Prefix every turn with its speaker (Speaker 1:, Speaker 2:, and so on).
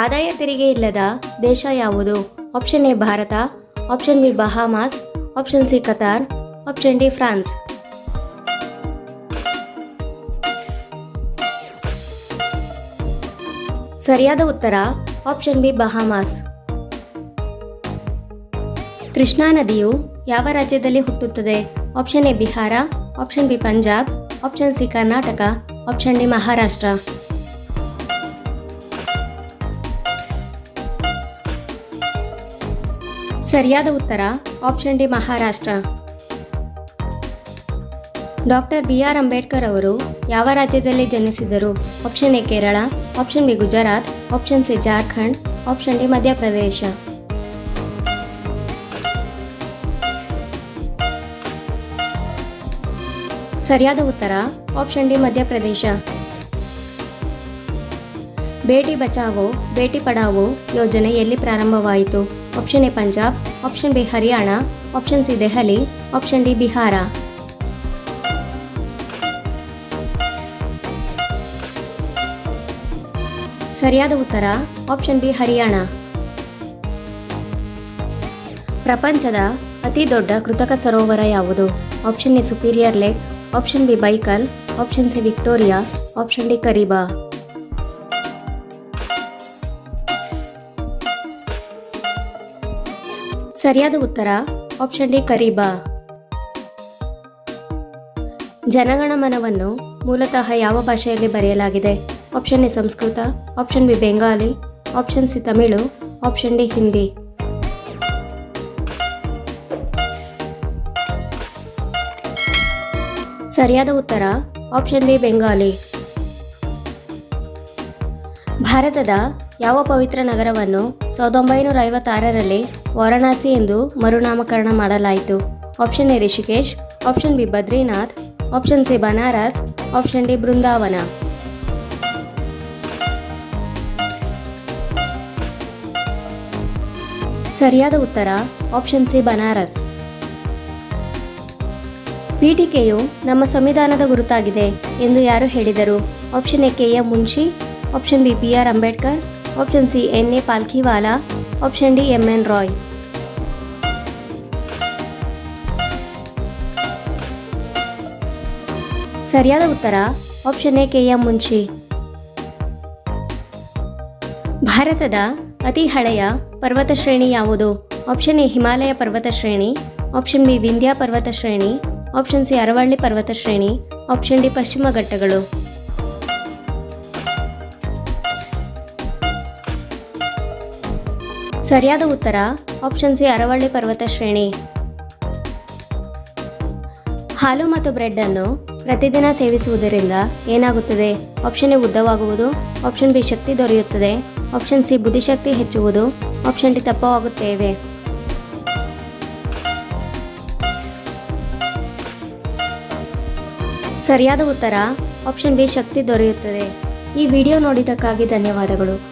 Speaker 1: ಆದಾಯ ತೆರಿಗೆ ಇಲ್ಲದ ದೇಶ ಯಾವುದು? Option A Bharat option B Bahamas option C Qatar option D France. ಸರಿಯಾದ ಉತ್ತರ ಆಪ್ಷನ್ ಬಿ ಬಹಾಮಾಸ್ ಕೃಷ್ಣಾ ನದಿಯು ಯಾವ ರಾಜ್ಯದಲ್ಲಿ ಹುಟ್ಟುತ್ತದೆ? Option A Bihar option B Punjab option C Karnataka option D Maharashtra. ಸರಿಯಾದ ಉತ್ತರ option D Maharashtra. Doctor B R Ambedkar ಅವರು ಯಾವ ರಾಜ್ಯದಲ್ಲಿ ಜನಿಸಿದರು? Option A Kerala option B Gujarat option C Jharkhand option D Madhya Pradesh. ಸರಿಯಾದ ಉತ್ತರ option D Madhya Pradesh. Beti Bachao, Beti Padhao ಯೋಜನೆ ಎಲ್ಲಿ ಪ್ರಾರಂಭವಾಯಿತು? Option A Punjab option B Haryana option C Delhi option D Bihar ಸರಿಯಾದ ಉತ್ತರ ಆಪ್ಷನ್ ಬಿ ಹರಿಯಾಣ ಪ್ರಪಂಚದ ಅತಿ ದೊಡ್ಡ ಕೃತಕ ಸರೋವರ ಯಾವುದು? Option A Superior lake option B Baikal option C Victoria option D Kariba ಸರಿಯಾದ ಉತ್ತರ ಆಪ್ಷನ್ ಡಿ ಕರೀಬಾ. ಜನಗಣಮನವನ್ನು ಮೂಲತಃ ಯಾವ ಭಾಷೆಯಲ್ಲಿ ಬರೆಯಲಾಗಿದೆ? Option A Sanskrit option B Bengali option C Tamil option D Hindi. ಸರಿಯಾದ ಉತ್ತರ ಆಪ್ಷನ್ ಬಿ ಬೆಂಗಾಲಿ. ಭಾರತದ ಯಾವ ಪವಿತ್ರ ನಗರವನ್ನು ಸಾವಿರದ ಒಂಬೈನೂರ ಐವತ್ತಾರರಲ್ಲಿ ವಾರಣಾಸಿ ಎಂದು ಮರುನಾಮಕರಣ ಮಾಡಲಾಯಿತು. Option A Rishikesh, option B Badrinath, option C Banaras, option D Brindavan. ಸರಿಯಾದ ಉತ್ತರ ಆಪ್ಷನ್ ಸಿ ಬನಾರಸ್. ಪೀಠಿಕೆಯು ನಮ್ಮ ಸಂವಿಧಾನದ ಗುರುತಾಗಿದೆ ಎಂದು ಯಾರು ಹೇಳಿದರು? Option A K M Munshi, option B B R Ambedkar option C N A Palkhivala option D M N Roy ಸರಿಯಾದ ಉತ್ತರ option A K M Munshi ಭಾರತದ ಅತಿ ಹಳೆಯ ಪರ್ವತ ಶ್ರೇಣಿ ಯಾವುದು? ಆಪ್ಷನ್ ಎ ಹಿಮಾಲಯ ಪರ್ವತ ಶ್ರೇಣಿ. ಆಪ್ಷನ್ ಬಿ ವಿಂಧ್ಯ ಪರ್ವತ ಶ್ರೇಣಿ. ಆಪ್ಷನ್ ಸಿ ಅರವಳ್ಳಿ ಪರ್ವತ ಶ್ರೇಣಿ. ಆಪ್ಷನ್ ಡಿ ಪಶ್ಚಿಮ ಘಟ್ಟಗಳು. ಸರಿಯಾದ ಉತ್ತರ ಆಪ್ಷನ್ ಸಿ ಅರವಳ್ಳಿ ಪರ್ವತ ಶ್ರೇಣಿ. ಹಾಲು ಮತ್ತು ಬ್ರೆಡ್ ಅನ್ನು ಪ್ರತಿದಿನ ಸೇವಿಸುವುದರಿಂದ ಏನಾಗುತ್ತದೆ? ಆಪ್ಷನ್ ಎ ಉದ್ದವಾಗುವುದು ಆಪ್ಷನ್ ಬಿ ಶಕ್ತಿ ದೊರೆಯುತ್ತದೆ ಆಪ್ಷನ್ ಸಿ ಬುದ್ಧಿಶಕ್ತಿ ಹೆಚ್ಚುವುದು ಆಪ್ಷನ್ ಡಿ ತಪ್ಪವಾಗುತ್ತೇವೆ. ಸರಿಯಾದ ಉತ್ತರ ಆಪ್ಷನ್ ಬಿ ಶಕ್ತಿ ದೊರೆಯುತ್ತದೆ. ಈ ವಿಡಿಯೋ ನೋಡಿದ್ದಕ್ಕಾಗಿ ಧನ್ಯವಾದಗಳು.